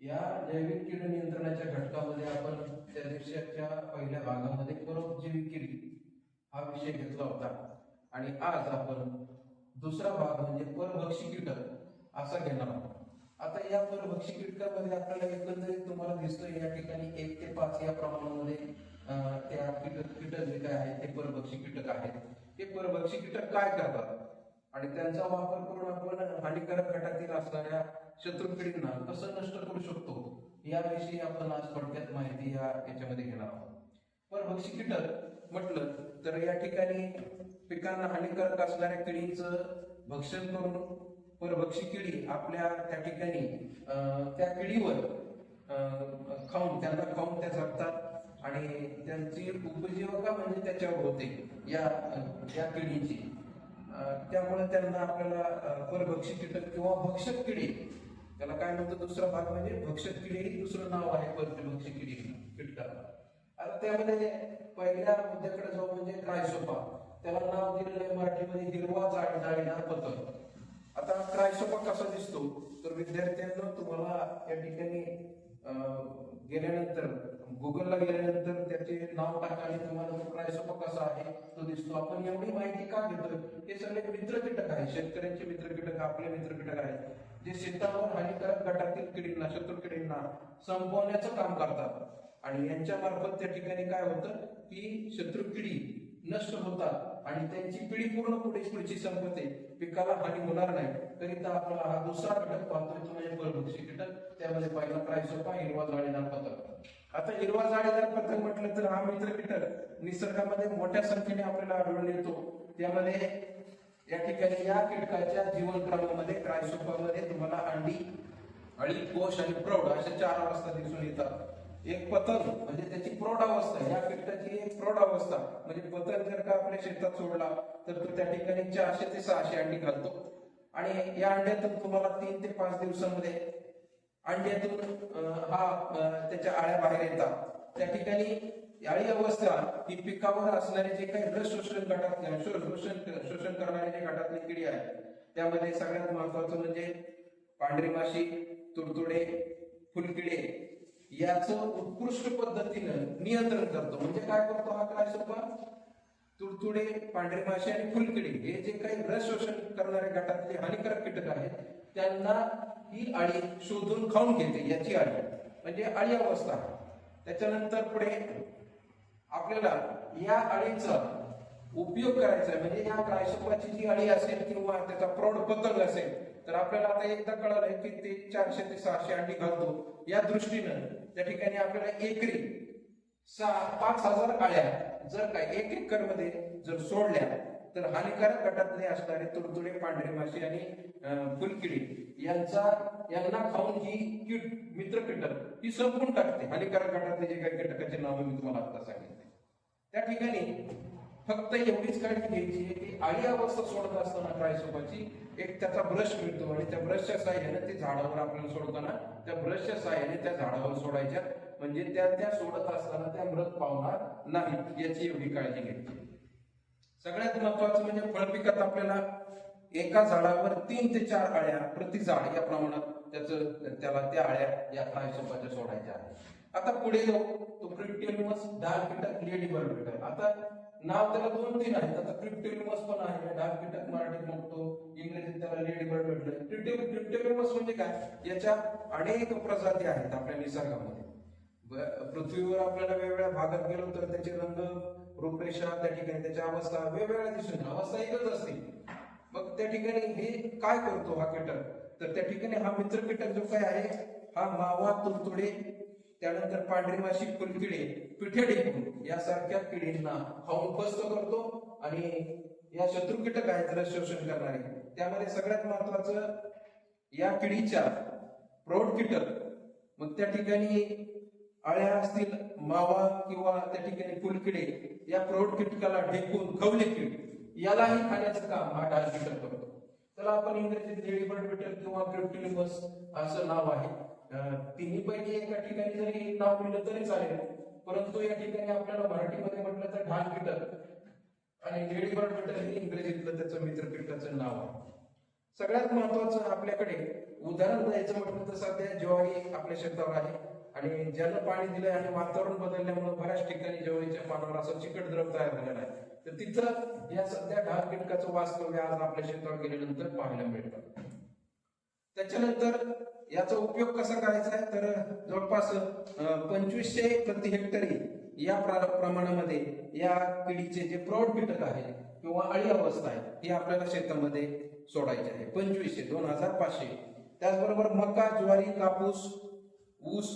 या जैविक कीड नियंत्रणाच्या घटकामध्ये आपण त्या दिवसाच्या पहिल्या भागामध्ये परोपजीवी कीड हा विषय घेतला होता. आणि आज आपण दुसरा भाग म्हणजे परभक्षी कीटक असा घेणार आहोत. आता या परभक्षी कीटकामध्ये आपल्याला एकंदरीत तुम्हाला दिसतोय या ठिकाणी एक ते पाच या प्रमाणामध्ये त्या कीटक कीटक जे काय आहेत ते परभक्षी कीटक आहेत. ते परभक्षी कीटक काय करतात? आणि त्यांचा वापर करून आपण हानिकारक गटातील असणाऱ्या शत्रुकिडींना कसं नष्ट करू शकतो याविषयी आपण आज थोडक्यात माहिती या याच्यामध्ये घेणार आहोत. परभक्षी कीटक म्हटलं तर या ठिकाणी पिकांना हानिकारक असणाऱ्या किडीचं भक्षण करून परभक्षी किडी आपल्या त्या ठिकाणी त्या किडीवर अं, खाऊन त्यांना खाऊन त्या जगतात आणि त्यांची उपजीविका म्हणजे त्याच्यावर होते या या किडीची. त्यामुळे त्यांना आपल्याला परभक्षी कीटक किंवा भक्षक किडी त्याला काय म्हणतो दुसरा भाग म्हणजे भक्षक किडी हे दुसरं नाव आहे परभक्षी किडी कीटकाला आता त्यामध्ये पहिल्या मुद्द्याकडे जाऊ म्हणजे क्रायसोपा. त्याला नाव दिलेलं आहे मराठीमध्ये हिरवा जाळ जाळीदार पतंग. आता क्रायसोपा कसा दिसतो? तर विद्यार्थ्यांना तुम्हाला या ठिकाणी गेल्यानंतर गुगलला गेल्यानंतर त्याचे नाव टाका आणि तुम्हाला तो क्रायसोपा कसा आहे तो दिसतो. आपण एवढी माहिती का घेतोय? हे सगळे मित्र कीटक आहेत. शेतकऱ्यांचे मित्र कीटक आपले मित्र कीटक आहेत. जे शेतावर हानिकारक गटातील किडींना शत्रू किडींना संपवण्याचं काम करतात. आणि यांच्या मार्फत त्या ठिकाणी काय होतं? की शत्रू किडी नष्ट होतात. आणि त्यांची पिढी पूर्ण पुढे पुढची संपते. पिकाला हानी होणार नाही. करिता आपला हा दुसरा घटक पाहतोय तो म्हणजे परभक्षी कीटक. त्यामध्ये पहिला क्रायसोपा हिरवा जाळीदार पतंग आता हिरवा जाळीदार पतंग म्हटलं तर हा मित्र कीटक निसर्गामध्ये मोठ्या संख्येने आपल्याला आढळून येतो. त्यामध्ये या ठिकाणी या कीटकाच्या जीवनक्रमामध्ये क्रायसोपामध्ये तुम्हाला अंडी अळी कोश आणि प्रौढ अशा चार अवस्था दिसून येतात. एक पतंग म्हणजे त्याची प्रौढ अवस्था या पिकाची एक प्रौढ अवस्था म्हणजे पतंग जर का आपल्या शेतात सोडला तर तो त्या ठिकाणी चारशे ते सहाशे अंडी घालतो. आणि या अंड्यातून तुम्हाला तीन ते पाच दिवसामध्ये अंड्यातून हा त्याच्या आळ्या बाहेर येतात. त्या ठिकाणी याळी अवस्था ही पिकावर असणारे जे काही रस शोषण गटात शोषण शोषण करणारे जे गटातले किडी आहेत त्यामध्ये सगळ्यात महत्वाचं म्हणजे पांढरी माशी तुडतुडे फुलकिडे याचं उत्कृष्ट पद्धतीनं नियंत्रण करतो. म्हणजे काय करतो हा काय सोपा तुडतुडे पांढरी माशी आणि फुलकिडी हे जे काही रस शोषण करणाऱ्या गटातले हानिकारक कीटक आहेत त्यांना ही अळी शोधून खाऊन घेते याची अळी. म्हणजे अळी अवस्था. त्याच्यानंतर पुढे आपल्याला या अळीचा उपयोग करायचा आहे. म्हणजे या क्रायसोपाची जी अळी असेल किंवा त्याचा प्रौढ पतंग असेल तर आपल्याला आता एकदा कळलं की ते चारशे ते सहाशे अंडी घालतो. या दृष्टीनं त्या ठिकाणी आपल्याला एकरी सहा पाच हजार अळ्या जर का एक एकरमध्ये जर सोडल्या तर हानिकारक गटातले असणारे तुडतुडे पांढरे माशी आणि फुलकिडी यांचा यांना खाऊन ही कीड मित्र कीटक ही संपून टाकते. हानिकारक गटातले जे काही कीटकाचे नाव मी तुम्हाला आता सांगितले. त्या ठिकाणी फक्त एवढीच काळजी घ्यायची आहे की आळी अवस्था सोडत असताना क्रायसोपाची एक त्याचा ब्रश मिळतो आणि त्या ब्रशच्या साह्याने ते झाडावर आपल्याला सोडताना त्या ब्रशच्या साह्याने त्या झाडावर सोडायच्या. म्हणजे त्या त्या सोडत असताना त्या मृत पावणार नाही याची एवढी काळजी घ्यायची सगळ्यात महत्वाचं म्हणजे फळपिकात आपल्याला एका झाडावर तीन ते चार आळ्या प्रति झाड या प्रमाणात त्याचं त्याला त्या आळ्या या क्रायसोपाच्या सोडायच्या आहेत. आता पुढे जाऊ तो क्रिप्टेलिमस डाळ कीटक लेडी बर्ड कीटक आता नाव त्याला दोन तीन आहेत. आता क्रिप्टेलिमस पण आहे. डाग कीटक मराठीत म्हणतो. इंग्रजीत त्याला लेडीबर्ड म्हटलं क्रिप्टेलिमस म्हणजे काय? याच्या अनेक प्रजाती आहेत आपल्या निसर्गामध्ये. पृथ्वीवर आपल्याला वेगवेगळ्या भागात गेलो तर त्याचे रंग रूपरेषा त्या ठिकाणी त्याच्या अवस्था वेगवेगळ्या दिसून अवस्था एकच असते. मग त्या ठिकाणी हे काय करतो हा कीटक? तर त्या ठिकाणी हा मित्र कीटक जो काय आहे हा मावा तुडतुडे त्यानंतर पांढरी माशी फुलकिडे पिठे यासारख्या किडींना खाऊन फस्त करतो आणि या शत्रू कीटक आहेत रस शोषण करणारे. त्यामध्ये सगळ्यात महत्वाचं या किडीच्या प्रौढ कीटक मग त्या ठिकाणी अळ्या असतील मावा किंवा त्या ठिकाणी फुलकिडे या प्रौढ कीटकाला ढेकून खवले कीड यालाही खाण्याचं काम हा डाळ कीटक करतो. त्याला आपण इंग्रजीत लेडीबर्ड बिटल किंवा क्रिप्टिलिमस असं नाव आहे. तिन्ही पैकी एका ठिकाणी जरी नाव लिहिलं तरी चालेल. परंतु या ठिकाणी आपल्याला मराठीमध्ये म्हटलं तर ढाल कीटक आणि लेडीबर्ड बिटर हे इंग्रजीतलं त्याचं मित्र कीटकाचं नाव आहे. सगळ्यात महत्वाचं आपल्याकडे उदाहरण द्यायचं म्हटलं तर सध्या ज्वारी आपल्या शेतावर आहे. आणि ज्यानं पाणी दिलंय आणि वातावरण बदलल्यामुळे बऱ्याच ठिकाणी ज्वारीच्या पानावर असं चिकट द्रव तयार झालेला आहे. तर तिथं या सध्या ढाल कीटकाचं वास्तव्य आज आपल्या शेतावर गेल्यानंतर पाहायला मिळतं. त्याच्यानंतर याचा उपयोग कसा करायचा आहे? तर जवळपास पंचवीसशे प्रति हेक्टरी या प्रमाणामध्ये या किडीचे जे प्रौढ कीटक आहे किंवा अळी अवस्था आहे ही आपल्याला शेतामध्ये सोडायची आहे. पंचवीसशे दोन हजार पाचशे. त्याचबरोबर मका ज्वारी कापूस ऊस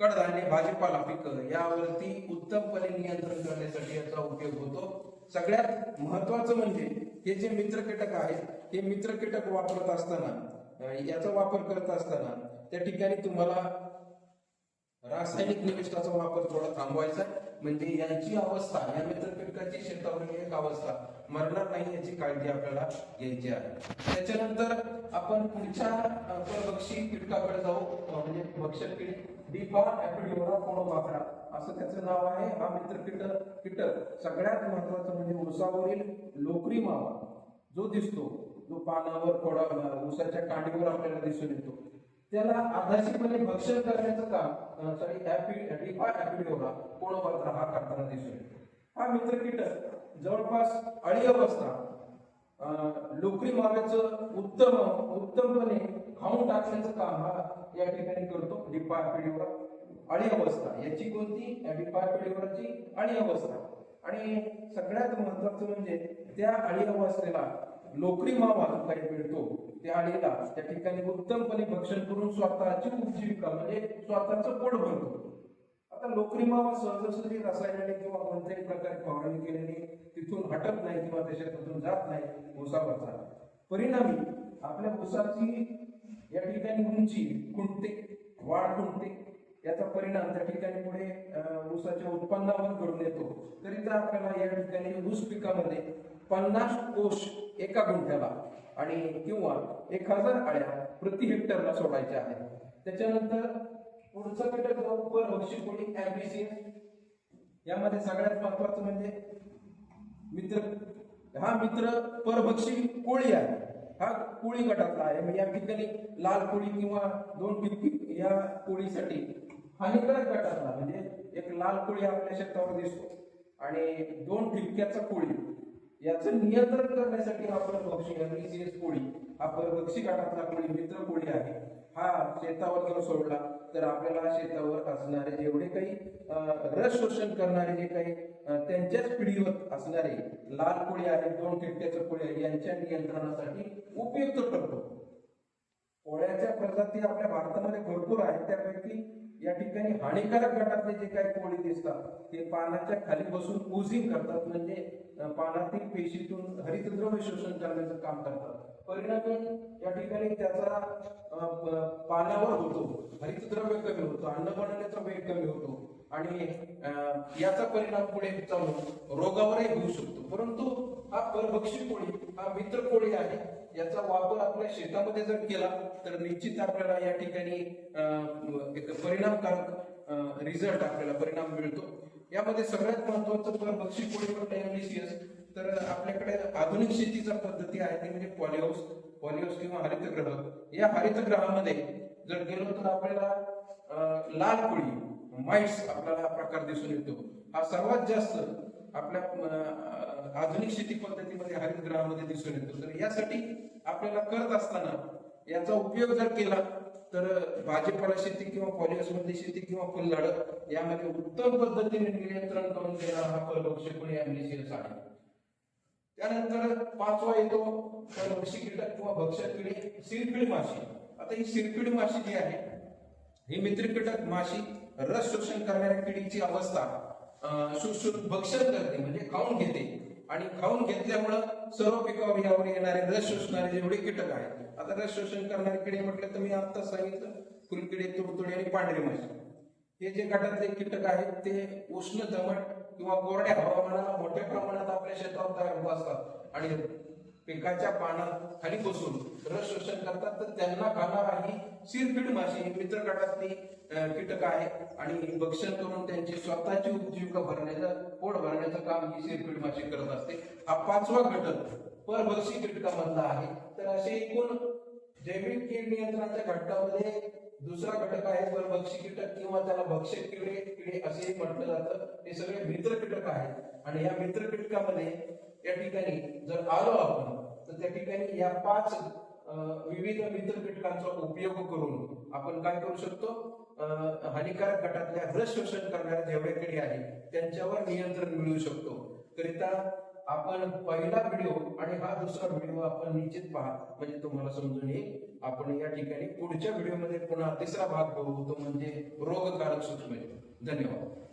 कडधान्य भाजीपाला पिकं यावरती उत्तमपणे नियंत्रण करण्यासाठी याचा उपयोग होतो. सगळ्यात महत्वाचं म्हणजे हे जे मित्र कीटक आहेत हे मित्र कीटक वापरत असताना याचा वापर करत असताना त्या ठिकाणी तुम्हाला रासायनिक निविष्ठाचा वापर थोडा थांबवायचा म्हणजे यांची अवस्था या मित्र शेतावरील एक अवस्था मरणार नाही याची काळजी आपल्याला घ्यायची आहे. त्याच्यानंतर आपण पुढच्या परभक्षी कीटकाकडे जाऊ. म्हणजे भक्षक कीड डिफा ऍपिडिओरा कोणोबाकरा असं त्याचं नाव आहे. हा मित्र कीटक कीटक सगळ्यात महत्वाचं म्हणजे उसावरील लोकरी मावा जो दिसतो. जो पानावर थोडा अं, ऊसाच्या कांडीवर आपल्याला दिसून येतो. त्याला आधाशीपणे भक्षण करण्याचं काम सॉरी डिफा ऍपिडिओरा हा करताना दिसून येतो. हा मित्र कीटक जवळपास अळी अवस्था लोकरी मारण्याचं उत्तम उत्तमपणे खाऊन टाकण्याचं काम हा या ठिकाणी करतो डिपा पिढीवर अळी अवस्था याची कोणती? डिपा पिढीवरची अळी अवस्था. आणि सगळ्यात महत्वाचं म्हणजे त्या अळी अवस्थेला लोकरी मावा जो काही मिळतो. त्या अळीला त्या ठिकाणी उत्तमपणे भक्षण करून स्वतःची उपजीविका म्हणजे स्वतःचं पोट भरतो. आता लोकरी मावा सहजासहजी रसायनाने किंवा कोणत्याही प्रकारे फवारणी केल्याने तिथून हटत नाही किंवा त्याच्यातून जात नाही ऊसावरचा परिणामी आपल्या उसाची या ठिकाणी उंची खुंटते वाढ खुंटते याचा परिणाम त्या ठिकाणी पुढे ऊसाच्या उत्पन्नावर घडून येतो. तरी तर आपल्याला या ठिकाणी ऊस पिकामध्ये पन्नास कोश एका गुंठ्याला आणि किंवा एक हजार आळ्या प्रति हेक्टरला सोडायच्या आहेत त्याच्यानंतर पुढचं घटक जाऊ परभक्षी कोळी ऍम्बिसियस यामध्ये सगळ्यात महत्वाचं म्हणजे मित्र हा मित्र परभक्षी कोळी आहे. हा कोळी गटातला आहे. म्हणजे या ठिकाणी लाल कोळी किंवा दोन टिपकी या कोळीसाठी हानिकारक गटातला म्हणजे एक लाल कोळी आपल्या शेतावर दिसतो. आणि दोन ठिपक्याचा कोळी. याचं नियंत्रण करण्यासाठी हा परभक्षी कोळी हा परभक्षी गटातला कोळी मित्र कोळी आहे हा शेतावर जर सोडला तर आपल्याला शेतावर असणारे जेवढे काही रस शोषण करणारे जे काही त्यांच्याच पिढीवर असणारे लाल कोळी आहेत दोन ठिपक्याचं कोळी आहे यांच्या नियंत्रणासाठी उपयुक्त ठरतो. कोळ्याच्या प्रजाती आपल्या भारतामध्ये भरपूर आहेत. त्यापैकी या ठिकाणी हानिकारक गटातले जे काही कोळी दिसतात ते पानाच्या खाली बसून कुझिंग करतात म्हणजे पानातील पेशीतून हरितद्रव्य शोषण करण्याचं काम करतात. परिणामी या ठिकाणी त्याचा पानावर होतो. हरितद्रव्य कमी होतो अन्न बनवण्याचा वेग कमी होतो आणि याचा परिणाम पुढे चालू रोगावरही होऊ शकतो. परंतु हा परभक्षी कोळी हा मित्र कोळी आहे याचा वापर आपल्या शेतामध्ये जर केला तर निश्चित आपल्याला या ठिकाणी एक परिणामकारक रिझल्ट आपल्याला परिणाम मिळतो. यामध्ये सगळ्यात महत्वाचं परभक्षी कोळीवर एमडीसीएस तर आपल्याकडे आधुनिक शेतीचा पद्धती आहे ती म्हणजे पॉलिहाऊस पॉलिहाऊस किंवा हरितग्रह या हरितग्रहामध्ये जर गेलो तर आपल्याला लाल कोळी माइट्स आपल्याला हा प्रकार दिसून येतो. हा सर्वात जास्त आपल्या आधुनिक शेती पद्धतीमध्ये हरितगृहामध्ये दिसून येतो. तर यासाठी आपल्याला करत असताना याचा उपयोग जर केला तर भाजीपाला शेती किंवा पॉलिहाऊस शेती किंवा फुलझाडं यामध्ये उत्तम पद्धतीने नियंत्रण करून देणारा हा फलवृक्ष कोणी आहे. त्यानंतर पाचवा येतो फलवृक्षी कीटक किंवा भक्षक किडी सिरपिड माशी. आता ही सिरपिड माशी जी आहे ही मित्र कीटक माशी रस शोषण करणाऱ्या किडीची अवस्था अं, भक्षण करते म्हणजे खाऊन घेते. आणि खाऊन घेतल्यामुळं सर्व पिकावर यावर येणारे रस शोषणारे जेवढे कीटक आहेत आता रस शोषण करणारे किडे म्हटलं तर मी आता सांगितलं फुलकिडे तुडतुडे आणि पांढरी माशी हे जे गटातले कीटक आहेत ते उष्ण दमट किंवा कोरड्या हवामानाला मोठ्या प्रमाणात आपल्या शेतावर तयार होत असतात. आणि पिकाच्या पानात खाली बसून रस शोषण करतात तर त्यांना खाणारा ही सिरफीड माशी मित्र गटातली कीटक आहे आणि भक्षण करून त्यांची स्वतःची उपजीविका भरण्याचं पोट भरण्याचं काम ही सिरफीड माशी करत असते. हा पाचवा घटक परभक्षी कीटकामधला आहे. तर असे एकूण जैविक कीड नियंत्रणाच्या घटकामध्ये दुसरा घटक आहे परभक्षी कीटक किंवा त्याला भक्षक किडे किडे असेही म्हटलं जातं. हे सगळे मित्र कीटक आहेत. आणि या मित्र कीटकामध्ये या ठिकाणी जर आलो आपण तर त्या ठिकाणी या पाच विविध मित्र कीटकांचा उपयोग करून आपण काय करू शकतो? हानिकारक गटातल्या रस शोषण करणाऱ्या जेवढे किडी आहेत त्यांच्यावर नियंत्रण मिळवू शकतो. करिता आपण पहिला व्हिडिओ आणि हा दुसरा व्हिडिओ आपण निश्चित पहा म्हणजे तुम्हाला समजून येईल. आपण या ठिकाणी पुढच्या व्हिडिओमध्ये पुन्हा तिसरा भाग बघू तो म्हणजे रोगकारक सूक्ष्म धन्यवाद.